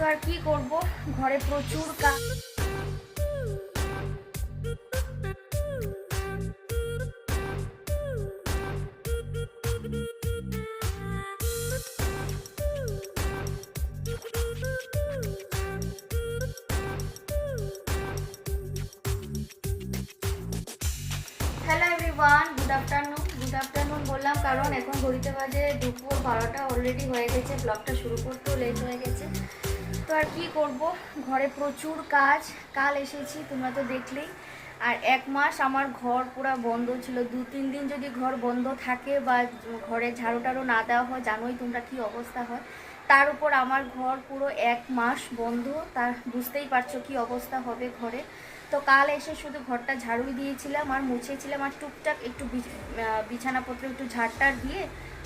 তো আর কি করব? ঘরে প্রচুর কাজ হ্যালো গুড গুড আফটারনুন বললাম কারণ এখন ঘড়িতে বাজে দুপুর বারোটা অলরেডি হয়ে গেছে ব্লগটা শুরু করতেও লেট হয়ে গেছে। তো আর কি করব? ঘরে প্রচুর কাজ। কাল এসেছি, তোমরা তো দেখলেই। আর এক মাস আমার ঘর পুরো বন্ধ ছিল। দু, তিন দিন যদি ঘর বন্ধ থাকে বা ঘরে ঝাড়ু টাড়ু না দেওয়া হয়, জানোই তোমরা কি অবস্থা হয়। তার উপর আমার ঘর পুরো এক মাস বন্ধ। তার বুঝতেই পারছ কি অবস্থা হবে ঘরে। তো কাল এসে শুধু ঘরটা ঝাড়ুই দিয়েছিলাম আর মুছেছিলাম আর টুকটাক একটু বিছানাপত্র একটু ঝাড়টার দিয়ে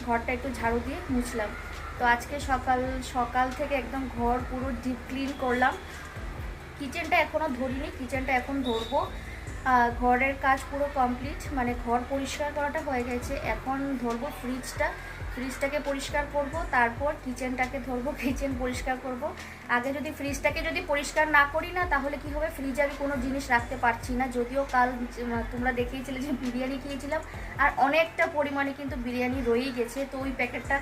ঘরটা একটু ঝাড়ু দিয়ে মুছলাম। তো আজকে সকাল সকাল থেকে একদম ঘর পুরো ডিপ ক্লিন করলাম। কিচেনটা এখনও ধরিনি কিচেনটা এখন ধরবো। ঘরের কাজ পুরো কমপ্লিট মানে ঘর পরিষ্কার করাটা হয়ে গেছে। এখন ধরবো ফ্রিজটা ফ্রিজটাকে পরিষ্কার করব, তারপর কিচেনটাকে ধরবো কিচেন পরিষ্কার করব। আগে যদি ফ্রিজটাকে যদি পরিষ্কার না করি না, তাহলে কি হবে? ফ্রিজে আমি কোনো জিনিস রাখতে পারছি না। যদিও কাল তোমরা দেখিয়েছিলে যে বিরিয়ানি খেয়েছিলাম। আর অনেকটা পরিমাণে কিন্তু বিরিয়ানি রয়েই গেছে। তো ওই প্যাকেটটা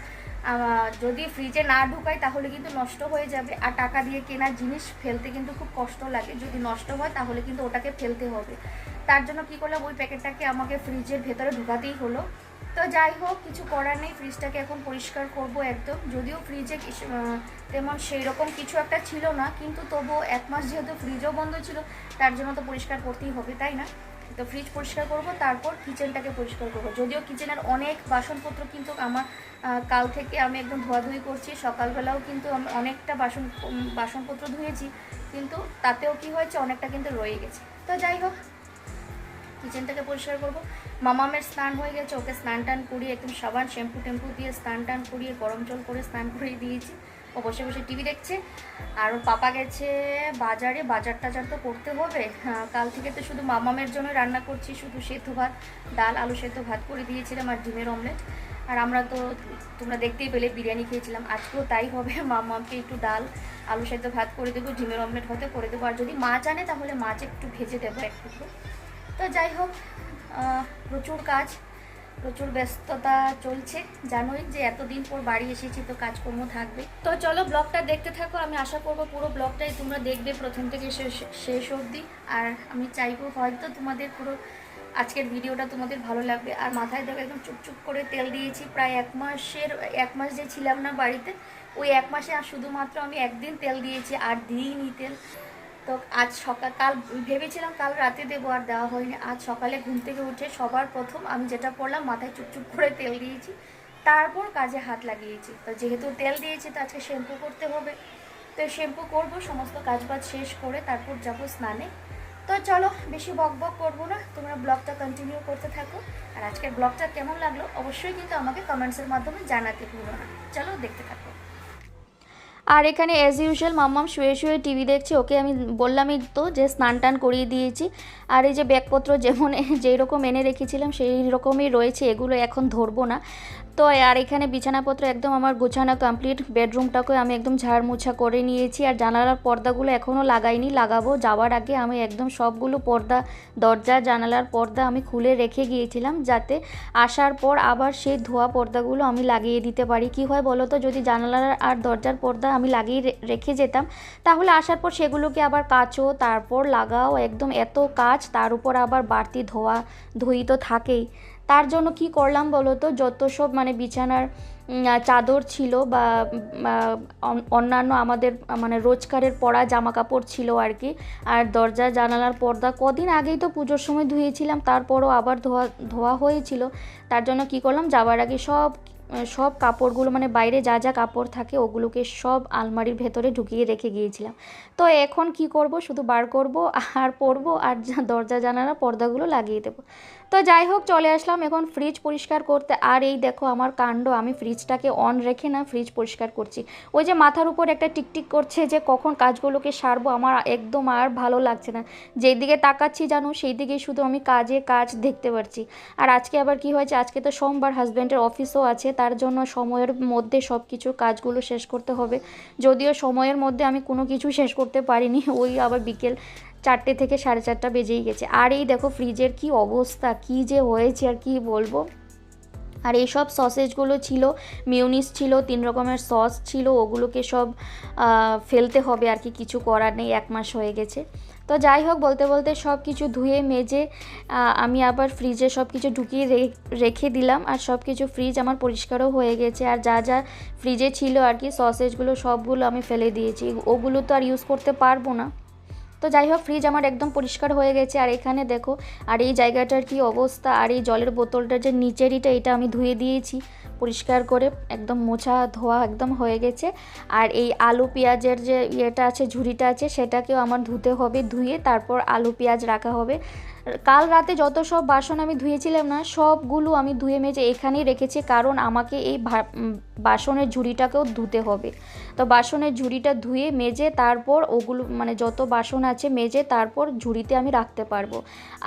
যদি ফ্রিজে না ঢুকাই তাহলে কিন্তু নষ্ট হয়ে যাবে। আর টাকা দিয়ে কেনা জিনিস ফেলতে কিন্তু খুব কষ্ট লাগে। যদি নষ্ট হয় তাহলে কিন্তু ওটাকে ফেলতে হবে। তার জন্য কি করলাম? ওই প্যাকেটটাকে আমাকে ফ্রিজের ভেতরে ঢুকাতেই হলো। তো যাই হোক, কিছু করার নেই। ফ্রিজটাকে এখন পরিষ্কার করব একদম। যদিও ফ্রিজে তেমন সেই রকম কিছু একটা ছিল না, কিন্তু তবুও এক মাস যেহেতু ফ্রিজও বন্ধ ছিল, তার জন্য তো পরিষ্কার করতেই হবে, তাই না? তো ফ্রিজ পরিষ্কার করব, তারপর কিচেনটাকে পরিষ্কার করব। যদিও কিচেনের অনেক বাসনপত্র কিন্তু আমার কাল থেকে আমি একদম ধোয়াধুয়ি করছি, সকালবেলাও কিন্তু আমি অনেকটা বাসন বাসনপত্র ধুয়েছি, কিন্তু তাতেও কি হয়েছে, অনেকটা কিন্তু রয়ে গেছে। তো যাই হোক কিচেনটাকে পরিষ্কার করব। মামামের স্নান হয়ে গেছে, ওকে স্নান টান করিয়ে একদম সাবান শ্যাম্পু টেম্পু দিয়ে স্নান টান করিয়ে গরম জল করে স্নান করিয়ে দিয়েছি। ও বসে বসে টিভি দেখছে। আর ওর পাপা গেছে বাজারে বাজার টাজার তো করতে হবে। হ্যাঁ, কাল থেকে তো শুধু মামামের জন্য রান্না করছি শুধু সেদ্ধ ভাত ডাল আলু সেদ্ধ ভাত করে দিয়েছিলাম আর ডিমের অমলেট। আর আমরা তো তোমরা দেখতেই পেলে বিরিয়ানি খেয়েছিলাম। আজকেও তাই হবে মামামকে একটু ডাল আলু সেদ্ধ ভাত করে দেবো ডিমের অমলেট হয়তো করে দেবো। আর যদি মাছ আনে তাহলে মাছ একটু ভেজে দেবো একটু তো যাই হোক প্রচুর কাজ। প্রচুর ব্যস্ততা চলছে। জানোই যে এতদিন পর বাড়ি এসেছি, তো কাজকর্ম থাকবে। তো চলো ব্লগটা দেখতে থাকো, আমি আশা করব পুরো ব্লগটাই তোমরা দেখবে প্রথম থেকে শেষ শেষ অবধি। আর আমি চাইব হয়তো তোমাদের পুরো আজকের ভিডিওটা তোমাদের ভালো লাগবে। আর মাথায় দেখো একদম চুপচুপ করে তেল দিয়েছি, প্রায় এক মাসের, এক মাস যে ছিলাম না বাড়িতে, ওই এক মাসে আর শুধুমাত্র আমি একদিন তেল দিয়েছি, আর দিইনি তেল। তো আজ সকাল কাল ভেবেছিলাম কাল রাতে দেবো আর দেওয়া হয়নি। আজ সকালে ঘুম থেকে উঠে সবার প্রথম আমি যেটা করলাম মাথায় চুপচুপ করে তেল দিয়েছি, তারপর কাজে হাত লাগিয়েছি। তো যেহেতু তেল দিয়েছি তো আজকে শ্যাম্পু করতে হবে। তো শ্যাম্পু করব, সমস্ত কাজবাজ শেষ করে তারপর যাব স্নানে। তো চলো, বেশি বক বক করব না, তোমরা ব্লগটা কন্টিনিউ করতে থাকো। আর আজকের ব্লগটা কেমন লাগল অবশ্যই কিন্তু আমাকে কমেন্টসের মাধ্যমে জানাতে ভুলো না। চলো, দেখতে থাকো। আর এখানে অ্যাজ ইউজুয়াল মাম্মাম শুয়ে শুয়ে টিভি দেখছে। ওকে আমি বললামই তো যে স্নান টান করিয়ে দিয়েছি। আর এই যে ব্যাগপত্র যেমন যেই রকম এনে রেখেছিলাম সেই রকমই রয়েছে। এগুলো এখন ধরবো না। তো আর এখানে বিছানাপত্র একদম আমার গোছানো কমপ্লিট বেডরুমটাকে আমি একদম ঝাড় মোছা করে নিয়েছি। আর জানালার পর্দাগুলো এখনও লাগাইনি, লাগাবো। যাওয়ার আগে আমি একদম সবগুলো পর্দা, দরজা, জানালার পর্দা আমি খুলে রেখে গিয়েছিলাম যাতে আসার পর আবার সেই ধোয়া পর্দাগুলো আমি লাগিয়ে দিতে পারি। কি হয় বলো তো? যদি জানালার আর দরজার পর্দা আমি লাগিয়ে রেখে যেতাম। তাহলে আসার পর সেগুলোকে আবার কাচো, তারপর লাগাও, একদম এত কাজ, তার উপর আবার বাড়তি ধোয়া, ধুই তো থাকেই। তার জন্য কি করলাম বলো তো? যত সব মানে বিছানার চাদর ছিল বা অন্যান্য আমাদের মানে রোজকারের পরা জামা কাপড় ছিল আর কি, আর দরজা, জানালার পর্দা, কদিন আগেই তো পুজোর সময় ধুয়েছিলাম, তারপরও আবার ধোয়া ধোয়া হয়েছিল। তার জন্য কি করলাম? যাওয়ার আগে সব সব কাপড়গুলো মানে বাইরে যা যা কাপড় থাকে ওগুলোকে সব আলমারির ভেতরে ঢুকিয়ে রেখে গিয়েছিলাম। তো এখন কি করব? শুধু বার করব, আর পরবো, আর দরজা জানালা পর্দাগুলো লাগিয়ে দেবো। তো যাই হোক, চলে আসলাম এখন ফ্রিজ পরিষ্কার করতে। আর এই দেখো আমার কাণ্ড, আমি ফ্রিজটাকে অন রেখে না ফ্রিজ পরিষ্কার করছি। ওই যে মাথার উপর একটা টিকটিক করছে যে কখন কাজগুলোকে সারবো, আমার একদম আর ভালো লাগছে না। যেই দিকে তাকাচ্ছি জানো সেই দিকে শুধু আমি কাজে কাজ দেখতে পারছি। আর আজকে আবার কি হয়েছে, আজকে তো সোমবার হাজব্যান্ডের অফিসও আছে, তার জন্য সময়ের মধ্যে সব কিছু কাজগুলো শেষ করতে হবে। যদিও সময়ের মধ্যে আমি কোনো কিছু শেষ করতে পারিনি, ওই আবার বিকেল চারটে থেকে সাড়ে চারটা বেজেই গেছে। আর এই দেখো ফ্রিজের কি অবস্থা, কি যে হয়েছে আর কি বলব? আর এইসব সসেজগুলো ছিল মিউনিস ছিল, তিন রকমের সস ছিল, ওগুলোকে সব ফেলতে হবে আর কি, কিছু করার নেই, এক মাস হয়ে গেছে। তো যাই হোক, বলতে বলতে সব কিছু ধুয়ে মেজে আমি আবার ফ্রিজে সব কিছু ঢুকিয়ে রেখে দিলাম, আর সব কিছু ফ্রিজ আমার পরিষ্কারও হয়ে গেছে। আর যা যা ফ্রিজে ছিল আর কি সসেজগুলো সবগুলো আমি ফেলে দিয়েছি। ওগুলো তো আর ইউজ করতে পারব না। তো যাই হোক ফ্রিজ আমার একদম পরিষ্কার হয়ে গেছে। আর এখানে দেখো, আর এই জায়গাটার কি অবস্থা, আর এই জলের বোতলটা যে নিচেরইটা এটা আমি ধুয়ে দিয়েছি। পরিষ্কার করে একদম মোছা ধোয়া একদম হয়ে গেছে। আর এই আলু পেঁয়াজের যে ইয়েটা আছে, ঝুড়িটা আছে, সেটাকেও আমার ধুতে হবে, ধুয়ে তারপর আলু পেঁয়াজ রাখা হবে। কাল রাতে যত সব বাসন আমি ধুয়েছিলাম না, সবগুলো আমি ধুয়ে মেজে এখানেই রেখেছি, কারণ আমাকে এই বাসনের ঝুড়িটাকেও ধুতে হবে। তো বাসনের ঝুড়িটা ধুয়ে মেজে তারপর ওগুলো মানে যত বাসন আছে মেজে তারপর ঝুড়িতে আমি রাখতে পারব।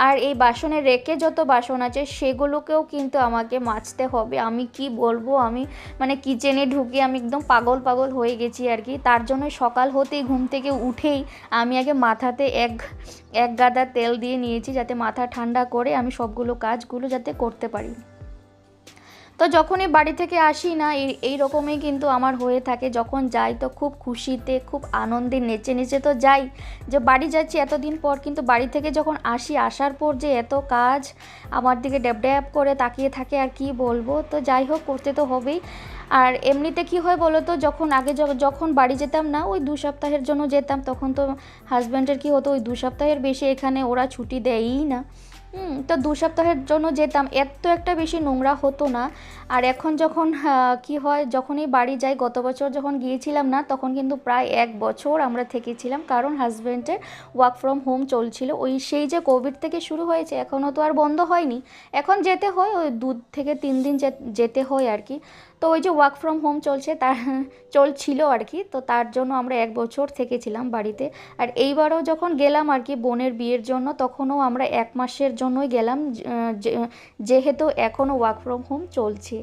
আর এই বাসনে রেখে যত বাসন আছে, সেগুলোকেও কিন্তু আমাকে মাজতে হবে। আমি কি বলব, আমি মানে কিচেনে ঢুকে আমি একদম পাগল পাগল হয়ে গেছি আর কি। তার জন্য সকাল হতেই ঘুম থেকে উঠেই আমি আগে মাথাতে এক এক গাদা তেল দিয়ে নিয়েছি যাতে মাথা ঠান্ডা করে আমি সবগুলো কাজগুলো যাতে করতে পারি। তো যখনই বাড়ি থেকে আসি না, এই রকমই কিন্তু আমার হয়ে থাকে। যখন যাই তো খুব খুশিতে, খুব আনন্দে নেচে নেচে তো যাই। যে বাড়ি যাচ্ছি এতদিন পর কিন্তু বাড়ি থেকে যখন আসি, আসার পর যে এত কাজ আমার দিকে ড্যাব ড্যাব করে তাকিয়ে থাকে আর কি বলব? তো যাই হোক, করতে তো হবেই। আর এমনিতে কি হয় বলো তো, যখন আগে যখন বাড়ি যেতাম না, ওই দু সপ্তাহের জন্য যেতাম, তখন তো হাজব্যান্ডের কি হতো, ওই দু সপ্তাহের বেশি এখানে ওরা ছুটি দেয়ই না। হুম, তো দু সপ্তাহের জন্য যেতাম। এত একটা বেশি নোংরা হতো না। আর এখন যখন কি হয়, যখনই বাড়ি যাই, গত বছর যখন গিয়েছিলাম না, তখন কিন্তু প্রায় এক বছর আমরা থেকেছিলাম। কারণ হাজব্যান্ডের ওয়ার্ক ফ্রম হোম চলছিল। ওই সেই যে কোভিড থেকে শুরু হয়েছে, এখনও তো আর বন্ধ হয়নি। এখন যেতে হয়, ওই দু থেকে তিন দিন যেতে হয় আর কি। তো ওই যে ওয়ার্ক ফ্রম হোম চলছে, তার চলছিল আর কি। তো তার জন্য আমরা এক বছর থেকেছিলাম বাড়িতে। আর এইবারও যখন গেলাম আর কি বোনের বিয়ের জন্য, তখনও আমরা এক মাসের জন্যই গেলাম যেহেতু এখনও ওয়ার্ক ফ্রম হোম চলছে।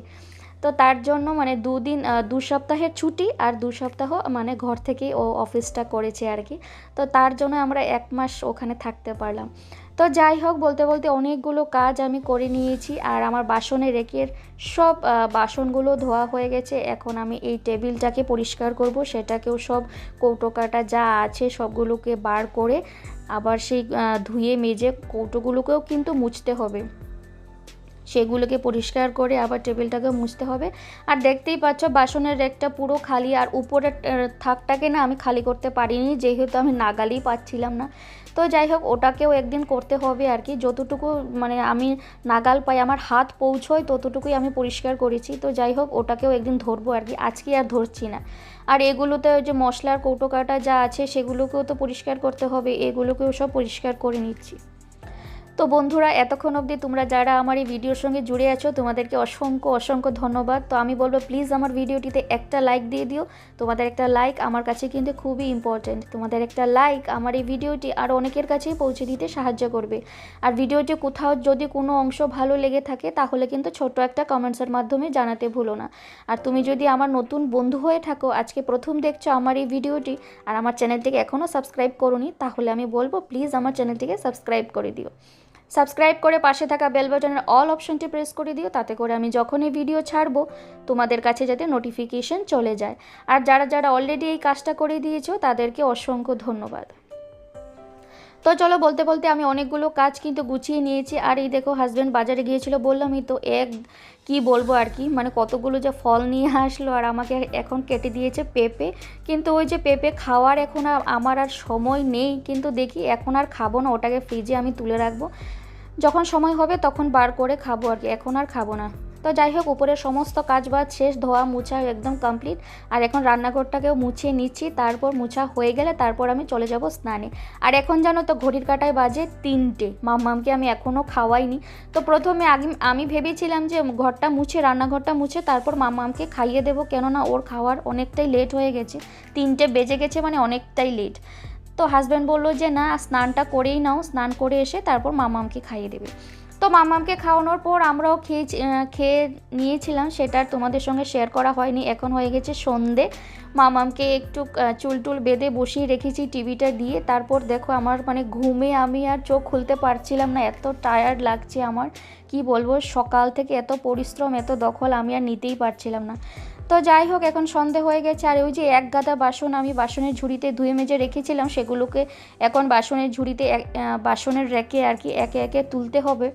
তো তার জন্য মানে দুদিন দু সপ্তাহের ছুটি আর দু সপ্তাহ মানে ঘর থেকেই ও অফিসটা করেছে আর কি। তো তার জন্য আমরা এক মাস ওখানে থাকতে পারলাম। তো যাই হোক, বলতে বলতে অনেকগুলো কাজ আমি করে নিয়েছি আর আমার বাসনে রেকের সব বাসনগুলো ধোয়া হয়ে গেছে। এখন আমি এই টেবিলটাকে পরিষ্কার করব, সেটাকেও সব কৌটোকাটা যা আছে সবগুলোকে বার করে আবার সেই ধুয়ে মেজে কৌটোগুলোকেও কিন্তু মুছতে হবে। সেগুলোকে পরিষ্কার করে আবার টেবিলটাকে মুছতে হবে। আর দেখতেই পাচ্ছ, বাসনের রেকটা পুরো খালি আর উপরের থাকটাকে না আমি খালি করতে পারিনি, যেহেতু আমি নাগালই পাচ্ছিলাম না। তো যাই হোক, ওটাকেও একদিন করতে হবে আর কি। যতটুকু মানে আমি নাগাল পাই, আমার হাত পৌঁছয়, ততটুকুই আমি পরিষ্কার করেছি। তো যাই হোক, ওটাকেও একদিন ধরবো আর কি। আজকে আর ধরছি না। আর এগুলোতে ওই যে মশলার কৌটো কাটা যা আছে, সেগুলোকেও তো পরিষ্কার করতে হবে, এগুলোকেও সব পরিষ্কার করে নিচ্ছি। তো বন্ধুরা, এতক্ষণ অবধি তোমরা যারা আমার এই ভিডিওর সঙ্গে জুড়ে আছো, তোমাদেরকে অসংখ্য অসংখ্য ধন্যবাদ। তো আমি বলব প্লিজ আমার ভিডিওটিতে একটা লাইক দিয়ে দিও। তোমাদের একটা লাইক আমার কাছে কিন্তু খুবই ইম্পর্ট্যান্ট তোমাদের একটা লাইক আমার এই ভিডিওটি আরও অনেকের কাছেই পৌঁছে দিতে সাহায্য করবে। আর ভিডিওটি কোথাও যদি কোনো অংশ ভালো লেগে থাকে, তাহলে কিন্তু ছোট একটা কমেন্টসের মাধ্যমে জানাতে ভুলো না। আর তুমি যদি আমার নতুন বন্ধু হয়ে থাকো, আজকে প্রথম দেখছ আমার এই ভিডিওটি আর আমার চ্যানেলটিকে এখনও সাবস্ক্রাইব করোনি, তাহলে আমি বলব প্লিজ আমার চ্যানেলটিকে সাবস্ক্রাইব করে দিও। সাবস্ক্রাইব করে পাশে থাকা বেল বাটনের অল অপশনটি প্রেস করে দিও, তাতে করে আমি যখনই ভিডিও ছাড়বো, তোমাদের কাছে যাতে নোটিফিকেশন চলে যায়। আর যারা যারা অলরেডি এই কাজটা করে দিয়েছ, তাদেরকে অসংখ্য ধন্যবাদ। তো চলো বলতে বলতে আমি অনেকগুলো কাজ কিন্তু গুছিয়ে নিয়েছি। আর এই দেখো হাজব্যান্ড বাজারে গিয়েছিল বললামই তো এক, কি বলব আর কি? মানে কতগুলো যে ফল নিয়ে আসলো, আর আমাকে এখন কেটে দিয়েছে পেঁপে। কিন্তু ওই যে পেঁপে খাওয়ার এখন আমার আর সময় নেই। কিন্তু দেখি, এখন আর খাব না, ওটাকে ফ্রিজে আমি তুলে রাখব। যখন সময় হবে তখন বার করে খাব আর কি, এখন আর খাব না। তো যাই হোক, উপরের সমস্ত কাজ বাজ শেষ, ধোয়া মুছা একদম কমপ্লিট আর এখন রান্নাঘরটাকেও মুছিয়ে নিচ্ছি, তারপর মুছা হয়ে গেলে তারপর আমি চলে যাব স্নানে। আর এখন জানো তো, ঘড়ির কাটায় বাজে তিনটে। মাম্মামকে আমি এখনও খাওয়াইনি। তো প্রথমে আগে আমি ভেবেছিলাম যে ঘরটা মুছে, রান্নাঘরটা মুছে, তারপর মাম্মামকে খাইয়ে দেবো। কেননা ওর খাওয়ার অনেকটাই লেট হয়ে গেছে। তিনটে বেজে গেছে মানে অনেকটাই লেট তো হাজব্যান্ড বলল যে, না, স্নানটা করেই নাও। স্নান করে এসে তারপর মামামকে খাইয়ে দেবে। তো মামামকে খাওয়ানোর পর আমরাও খেয়ে খেয়ে নিয়েছিলাম। সেটা তোমাদের সঙ্গে শেয়ার করা হয়নি। এখন হয়ে গেছে সন্ধে। মামামকে একটু চুল টুল বেঁধে বসিয়ে রেখেছি টিভিটা দিয়ে। তারপর দেখো আমার মানে ঘুমে আমি আর চোখ খুলতে পারছিলাম না। এত টায়ার্ড লাগছে আমার। কি বলব? সকাল থেকে এত পরিশ্রম, এত দখল আমি আর নিতেই পারছিলাম না। তো যাই হোক, এখন সন্ধে হয়ে গেছে। আর ওই যে এক গাদা বাসন আমি বাসনের ঝুড়িতে ধুয়ে মেজে রেখেছিলাম, সেগুলোকে এখন বাসনের ঝুড়িতে বাসনের রেখে আর কি একে একে তুলতে হবে।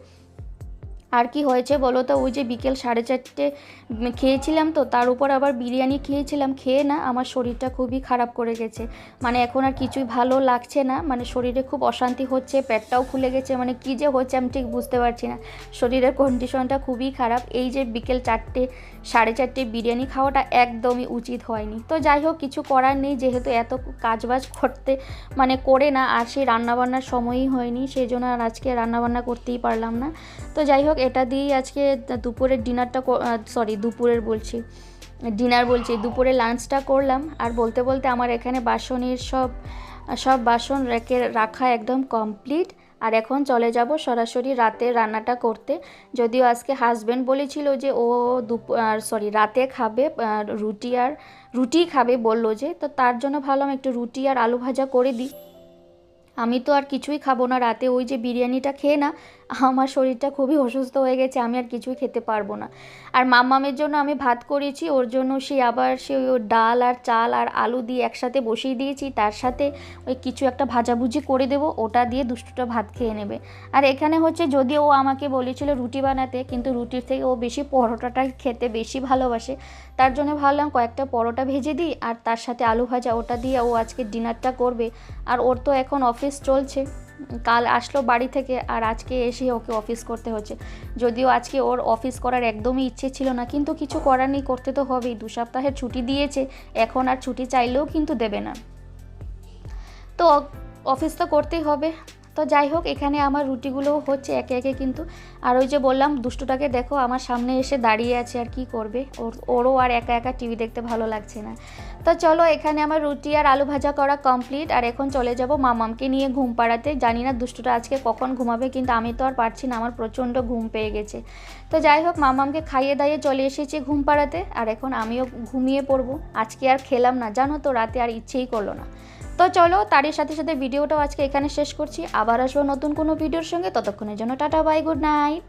আর কি হয়েছে বলো তো? ওই যে বিকেল সাড়ে চারটে খেয়েছিলাম তো, তার উপর আবার বিরিয়ানি খেয়েছিলাম, খেয়ে না আমার শরীরটা খুবই খারাপ করে গেছে। মানে এখন আর কিছুই ভালো লাগছে না মানে শরীরে খুব অশান্তি হচ্ছে, পেটটাও খুলে গেছে মানে কী যে হচ্ছে আমি ঠিক বুঝতে পারছি না। শরীরের কন্ডিশনটা খুবই খারাপ, এই যে বিকেল চারটে, সাড়ে চারটে বিরিয়ানি খাওয়াটা একদমই উচিত হয়নি। তো যাই হোক, কিছু করার নেই, যেহেতু এত কাজবাজ করতে মানে করে না, আর সেই রান্নাবান্নার সময়ই হয়নি, সেই জন্য আর আজকে রান্নাবান্না করতেই পারলাম না। তো যাই হোক এটা দিয়েই আজকে দুপুরের ডিনারটা সরি দুপুরের বলছি, ডিনার বলছি, দুপুরে লাঞ্চটা করলাম আর বলতে বলতে আমার এখানে বাসনের সব সব বাসন রেখে রাখা একদম কমপ্লিট আর এখন চলে যাব সরাসরি রাতে রান্নাটা করতে। যদিও আজকে হাজব্যান্ড বলেছিল যে ও দুপুর সরি রাতে খাবে রুটি আর রুটি খাবে বলল যে, তো তার জন্য ভাবলাম একটু রুটি আর আলু ভাজা করে দিই। আমি তো আর কিছুই খাব না রাতে, ওই যে বিরিয়ানিটা খেয়ে না আমার শরীরটা খুবই অসুস্থ হয়ে গেছে, আমি আর কিছুই খেতে পারব না। আর মাম্মামের জন্য আমি ভাত করেছি, ওর জন্য সে আবার সে ওই ডাল আর চাল আর আলু দিয়ে একসাথে বসিয়ে দিয়েছি, তার সাথে ওই কিছু একটা ভাজাভুজি করে দেবো, ওটা দিয়ে দুষ্টুটা ভাত খেয়ে নেবে। আর এখানে হচ্ছে যদি ও আমাকে বলেছিল রুটি বানাতে, কিন্তু রুটির থেকে ও বেশি পরোটাটা খেতে বেশি ভালোবাসে, তার জন্য ভাবলাম কয়েকটা পরোটা ভেজে দিই, আর তার সাথে আলু ভাজা, ওটা দিয়ে ও আজকে ডিনারটা করবে। আর ওর তো এখন অফিস চলছে। কাল আসলো বাড়ি থেকে আর আজকে এসে ওকে অফিস করতে হচ্ছে। যদিও আজকে ওর অফিস করার একদমই ইচ্ছে ছিল না, কিন্তু কিছু করার নেই, করতে তো হবেই। দু সপ্তাহের ছুটি দিয়েছে, এখন আর ছুটি চাইলেও কিন্তু দেবে না। তো অফিস তো করতেই হবে। তো যাই হোক, এখানে আমার রুটিগুলো হচ্ছে একে একে কিন্তু। আর ওই যে বললাম, দুষ্টুটাকে দেখো, আমার সামনে এসে দাঁড়িয়ে আছে, আর কি করবে? ওর, ওরও আর একা একা টিভি দেখতে ভালো লাগছে না। তো চলো, এখানে আমার রুটি আর আলু ভাজা করা কমপ্লিট আর এখন চলে যাব মামামকে নিয়ে ঘুম পাড়াতে। জানি না দুষ্টুটা আজকে কখন ঘুমাবে, কিন্তু আমি তো আর পারছি না, আমার প্রচণ্ড ঘুম পেয়ে গেছে। তো যাই হোক, মামামকে খাইয়ে দাইয়ে চলে এসেছি ঘুম পাড়াতে। আর এখন আমিও ঘুমিয়ে পড়ব। আজকে আর খেলাম না, জানো তো, রাতে আর ইচ্ছেই করল না। তো চলো, তারই সাথে সাথে ভিডিওটাও আজকে এখানে শেষ করছি। আবার আসব নতুন কোনো ভিডিওর সঙ্গে। ততক্ষণের জন্য টাটা বাই গুড নাইট